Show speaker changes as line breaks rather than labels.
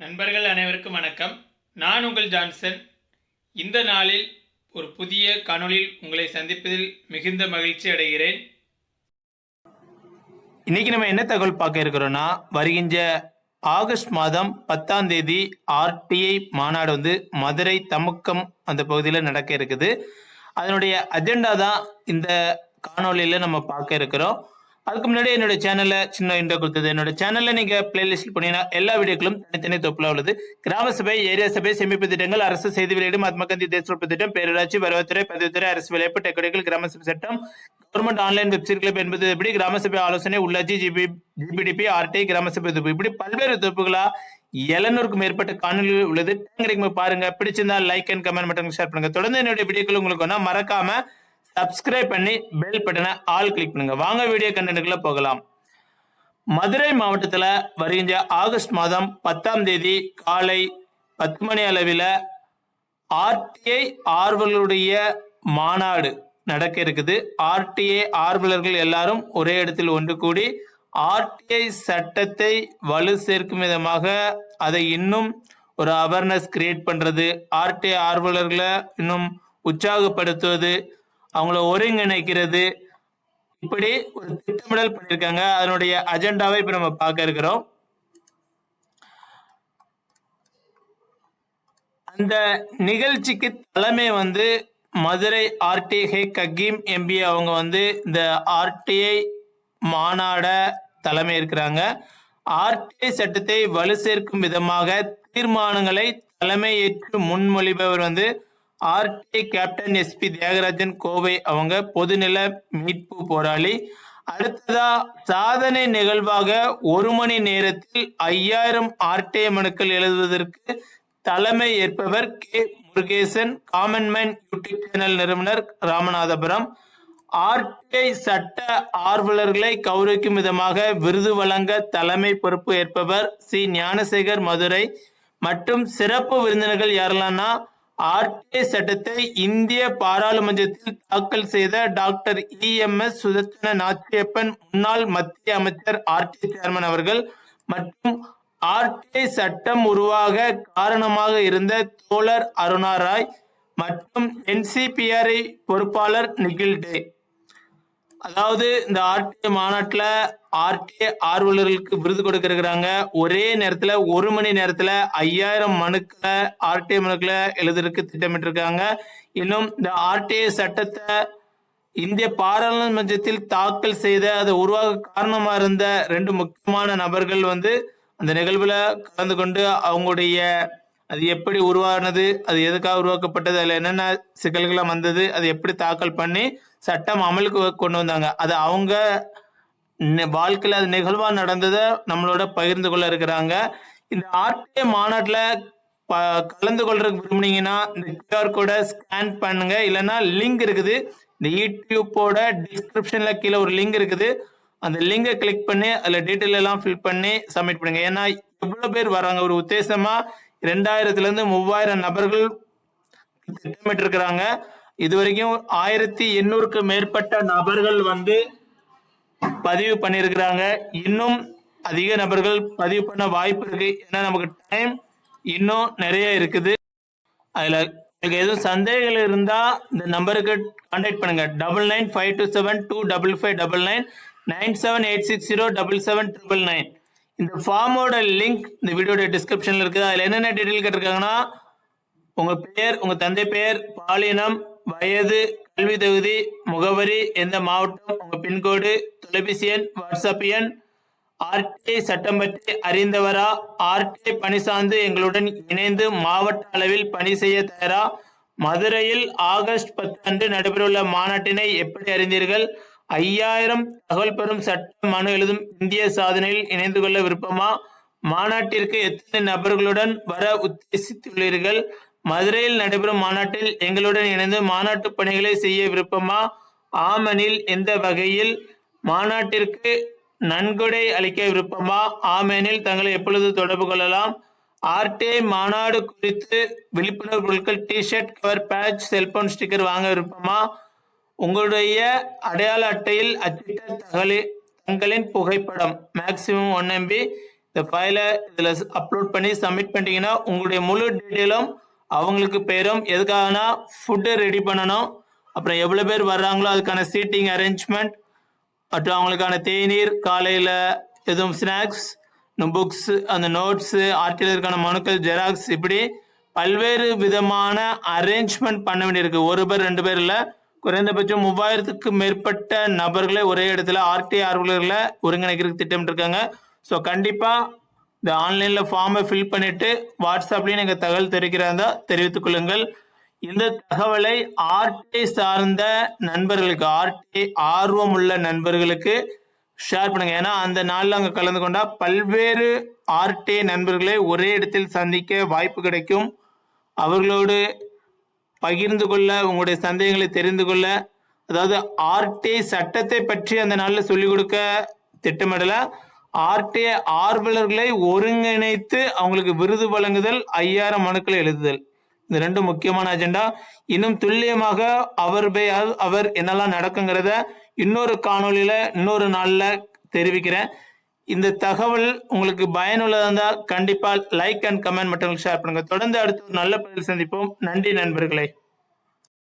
நண்பர்கள் அனைவருக்கும் வணக்கம். நான் உங்கள் ஜான்சன். இந்த நாளில் ஒரு புதிய காணொளியில் உங்களை சந்திப்பதில் மிகுந்த மகிழ்ச்சி அடைகிறேன். இன்னைக்கு நம்ம என்ன தகவல் பார்க்க இருக்கிறோம்னா வருகின்ற ஆகஸ்ட் மாதம் பத்தாம் தேதி ஆர்டிஐ மாநாடு வந்து மதுரை தமுக்கம் அந்த பகுதியில் நடக்க இருக்குது. அதனுடைய அஜெண்டா தான் இந்த காணொலியில் நம்ம பார்க்க இருக்கிறோம். அதுக்கு முன்னாடி என்னோட சேனல்ல சின்ன இண்டோ கொடுத்தது. என்னோட சேனல்ல நீங்க பிளேலிஸ்ட் போனீங்கன்னா எல்லா வீடியோக்களும் தனித்தனி தொப்புல உள்ளது. கிராம சபை ஏரியா சபை சேமிப்பு திட்டங்கள் அரசு செய்தி வெளியீடு மகாத்மா காந்தி தேசிய திட்டம் பேரூராட்சி வருவாய்த்துறை பதிவுத்துறை அரசு விளையாட்டு டெக்கடிக்கல் கிராம சபை சட்டம் கவர்மெண்ட் ஆன்லைன் வெப்சைட் கிளப் என்பது எப்படி கிராம சபை ஆலோசனை உள்ளாட்சி ஜிபி ஜிபிடிபி ஆர்டி கிராம சபை தொகுப்பு இப்படி பல்வேறு தொகுப்புகளா எழுநூறுக்கும் மேற்பட்ட காணொலிகள் உள்ளது. கிடைக்கும் பாருங்க. பிடிச்சிருந்தா லைக் அண்ட் கமெண்ட் மட்டும் ஷேர் பண்ணுங்க. தொடர்ந்து என்னுடைய வீடியோக்கள் உங்களுக்கு வேணா மறக்காம சப்ஸ்கிரைப் பண்ணி பெல் பட்டனை ஆல் கிளிக் பண்ணுங்க. வாங்க வீடியோ கண்டென்ட்டுக்குள்ள போகலாம். மதுரை மாவட்டத்தில் வருகின்ற ஆகஸ்ட் மாதம் பத்தாம் தேதி காலை பத்து மணி அளவில் ஆர்டிஐ ஆர்வலருடைய மாநாடு நடக்க இருக்குது. ஆர்டிஐ ஆர்வலர்கள் எல்லாரும் ஒரே இடத்தில் ஒன்று கூடி ஆர்டிஐ சட்டத்தை வலு சேர்க்கும் விதமாக அதை இன்னும் ஒரு அவேர்னஸ் கிரியேட் பண்ணுறது ஆர்டிஐ ஆர்வலர்களை இன்னும் உற்சாகப்படுத்துவது அவங்கள ஒருங்கிணைக்கிறது. இப்படி ஒரு திட்டமிடல் பண்ணியிருக்காங்க. அதனுடைய அஜெண்டாவை இப்ப நம்ம பார்க்க இருக்கிறோம். அந்த நிகழ்ச்சிக்கு தலைமை வந்து மதுரை ஆர்டிஹே ககீம் எம்பி அவங்க வந்து இந்த ஆர்டிஐ மாநாட தலைமை இருக்கிறாங்க. ஆர்டிஐ சட்டத்தை வலு சேர்க்கும் விதமாக தீர்மானங்களை தலைமை ஏற்று முன்மொழிபவர் வந்து RTI captain SP Thiyagarajan Kovai அவங்க பொதுநில மீட்பு போராளி. அடுத்ததா சாதனை நிகழ்வாக ஒரு மணி நேரத்தில் ஐயாயிரம் ஆர்டிஐ மனுக்கள் எழுதுவதற்கு தலைமை ஏற்பவர் K. Murugesan common man YouTube channel நிறுவனர் ராமநாதபுரம். ஆர்டிஐ சட்ட ஆர்வலர்களை கௌரவிக்கும் விதமாக விருது வழங்க தலைமை பொறுப்பு ஏற்பவர் சி. ஞானசேகர் மதுரை. மற்றும் சிறப்பு விருந்தினர்கள் யாரெல்லாம்னா ஆர்டிஐ சட்டத்தை இந்திய பாராளுமன்றத்தில் தாக்கல் செய்த டாக்டர் இஎம்எஸ் சுதர்சன நாச்சியப்பன் முன்னாள் மத்திய அமைச்சர் ஆர்டிஐ சேர்மன் அவர்கள் மற்றும் ஆர்டிஐ சட்டம் உருவாக காரணமாக இருந்த தோழர் அருணா ராய் மற்றும் என்சிபிஆர்ஐ பொறுப்பாளர் நிகில் டே. அதாவது இந்த ஆர்டிஏ மாநாட்டில் ஆர்டிஏ ஆர்வலர்களுக்கு விருது கொடுக்கிறாங்க ஒரே நேரத்தில் ஒரு மணி நேரத்தில் ஐயாயிரம் மனுக்களை ஆர்டிஏ மனுக்களை எழுதுறதுக்கு திட்டமிட்டிருக்காங்க. இன்னும் இந்த ஆர்டிஏ சட்டத்தை இந்திய பாராளுமன்றத்தில் தாக்கல் செய்த அதை உருவாக காரணமா இருந்த ரெண்டு முக்கியமான நபர்கள் வந்து அந்த நிகழ்வுல கலந்து கொண்டு அவங்களுடைய அது எப்படி உருவானது? அது எதுக்காக உருவாக்கப்பட்டது? அதில் என்னென்ன சிக்கல்கள்லாம் வந்தது? அது எப்படி தாக்கல் பண்ணி சட்டம் அமலுக்கு கொண்டு வந்தாங்க? அது அவங்க வாழ்க்கையில் அது நிகழ்வாக நடந்ததை நம்மளோட பகிர்ந்து கொள்ள இருக்கிறாங்க. இந்த ஆர்டிஐ மாநாட்டில் ப கலந்து கொள்றதுக்கு விரும்புனீங்கன்னா இந்த கியூஆர் கோடை ஸ்கேன் பண்ணுங்க. இல்லைன்னா லிங்க் இருக்குது. இந்த யூடியூப்போட டிஸ்கிரிப்ஷன்ல கீழே ஒரு லிங்க் இருக்குது. அந்த லிங்கை கிளிக் பண்ணி அதில் டீட்டெயில் எல்லாம் ஃபில் பண்ணி சப்மிட் பண்ணுங்க. ஏன்னா எவ்வளோ பேர் வராங்க? ஒரு உத்தேசமாக ரெண்டாயிரத்துல இருந்து மூவாயிரம் நபர்கள் திட்டமிட்டு இருக்கிறாங்க இது வரைக்கும் ஆயிரத்தி எண்ணூறுக்கு மேற்பட்ட நபர்கள் வந்து பதிவு பண்ணியிருக்கிறாங்க. இன்னும் அதிக நபர்கள் பதிவு பண்ண வாய்ப்பு இருக்கு. ஏன்னா நமக்கு டைம் இன்னும் நிறைய இருக்குது. அதுல உங்களுக்கு எதுவும் சந்தேகங்கள் இருந்தா இந்த நம்பருக்கு கான்டாக்ட் பண்ணுங்க. Double nine five two seven two double five double nine nine seven eight six zero double seven triple nine இந்த ஃபார்மோட லிங்க் இந்த வீடியோட டிஸ்கிரிப்ஷன்ல இருக்குது. அதில் என்னென்ன டீட்டெயில் கேட்டிருக்காங்கன்னா உங்க பெயர் உங்க தந்தை பெயர் பாலினம் வயது கல்வி தகுதி முகவரி எந்த மாவட்டம் உங்க பின்கோடு தொலைபேசி எண் வாட்ஸ்அப் எண் ஆர்டிஐ சட்டம் பற்றி அறிந்தவரா ஆர்டிஐ பணி சார்ந்து எங்களுடன் இணைந்து மாவட்ட அளவில் பணி செய்ய தயாரா? மதுரையில் ஆகஸ்ட் பத்து அன்று நடைபெறவுள்ள மாநாட்டினை எப்படி அறிந்தீர்கள்? ஐயாயிரம் தகவல் பெறும் சட்ட மனு எழுதும் இந்திய சாதனையில் இணைந்து கொள்ள விருப்பமா? மாநாட்டிற்கு எத்தனை நபர்களுடன் வர உத்தேசித்துள்ளீர்கள்? மதுரையில் நடைபெறும் மாநாட்டில் எங்களுடன் இணைந்து மாநாட்டு பணிகளை செய்ய விருப்பமா? ஆமனில் எந்த வகையில்? மாநாட்டிற்கு நன்கொடை அளிக்க விருப்பமா? ஆமெனில் தங்களை எப்பொழுது தொடர்பு கொள்ளலாம்? ஆர்டே மாநாடு குறித்து விழிப்புணர்வு பொருட்கள் T-shirt cover patch cellphone sticker வாங்க விருப்பமா? உங்களுடைய அடையாள அட்டையில் அச்சிட்ட தகவலி தங்களின் புகைப்படம் மேக்சிமம் ஒன் எம்பி இந்த ஃபைலை இதில் அப்லோட் பண்ணி சப்மிட் பண்ணிட்டீங்கன்னா உங்களுடைய முழு டீட்டெயிலும் அவங்களுக்கு பேரும் எதுக்காகனா ஃபுட்டு ரெடி பண்ணணும். அப்புறம் எவ்வளோ பேர் வர்றாங்களோ அதுக்கான சீட்டிங் அரேஞ்ச்மெண்ட் மற்றும் அவங்களுக்கான தேநீர் காலையில் எதுவும் ஸ்நாக்ஸ் புக்ஸ் அந்த நோட்ஸு ஆர்டிலருக்கான மனுக்கள் ஜெராக்ஸ் இப்படி பல்வேறு விதமான அரேஞ்ச்மெண்ட் பண்ண வேண்டியிருக்கு. ஒரு பேர் ரெண்டு பேர் இல்லை. குறைந்தபட்சம் மூவாயிரத்துக்கு மேற்பட்ட நபர்களை ஒரே இடத்துல ஆர்டி ஆர்வலர்களை ஒருங்கிணைக்கிறதுக்கு திட்டமிட்டிருக்காங்க. ஸோ கண்டிப்பாக இந்த ஆன்லைனில் ஃபார்மை ஃபில் பண்ணிவிட்டு வாட்ஸ்அப்லேயும் நீங்கள் தகவல் தெரிவிக்கிறதா தெரிவித்துக் கொள்ளுங்கள். இந்த தகவலை ஆர்டிஐ சார்ந்த நண்பர்களுக்கு ஆர்டிஐ ஆர்வம் உள்ள நண்பர்களுக்கு ஷேர் பண்ணுங்க. ஏன்னா அந்த நாளில் அங்கே கலந்து கொண்டா பல்வேறு ஆர்டிஐ நண்பர்களை ஒரே இடத்தில் சந்திக்க வாய்ப்பு கிடைக்கும். அவர்களோடு பகிர்ந்து கொள்ள உங்களுடைய சந்தேகங்களை தெரிந்து கொள்ள அதாவது ஆர்டி சட்டத்தை பற்றி அந்த நாளில் சொல்லிக் கொடுக்க திட்டமிடல. ஆர்டிஐ ஆர்வலர்களை ஒருங்கிணைத்து அவங்களுக்கு விருது வழங்குதல் ஐயாயிரம் மனுக்களை எழுதுதல். இந்த ரெண்டு முக்கியமான அஜெண்டா. இன்னும் துல்லியமாக அவர் அவர் என்னெல்லாம் நடக்குங்கிறத இன்னொரு காணொலியில இன்னொரு நாளில் தெரிவிக்கிறேன். இந்த தகவல் உங்களுக்கு பயனுள்ளதாக இருந்தால் கண்டிப்பாக லைக் அண்ட் கமெண்ட் மட்டும் ஷேர் பண்ணுங்கள் தொடர்ந்து அடுத்து ஒரு நல்ல பதில் சந்திப்போம். நன்றி நண்பர்களே.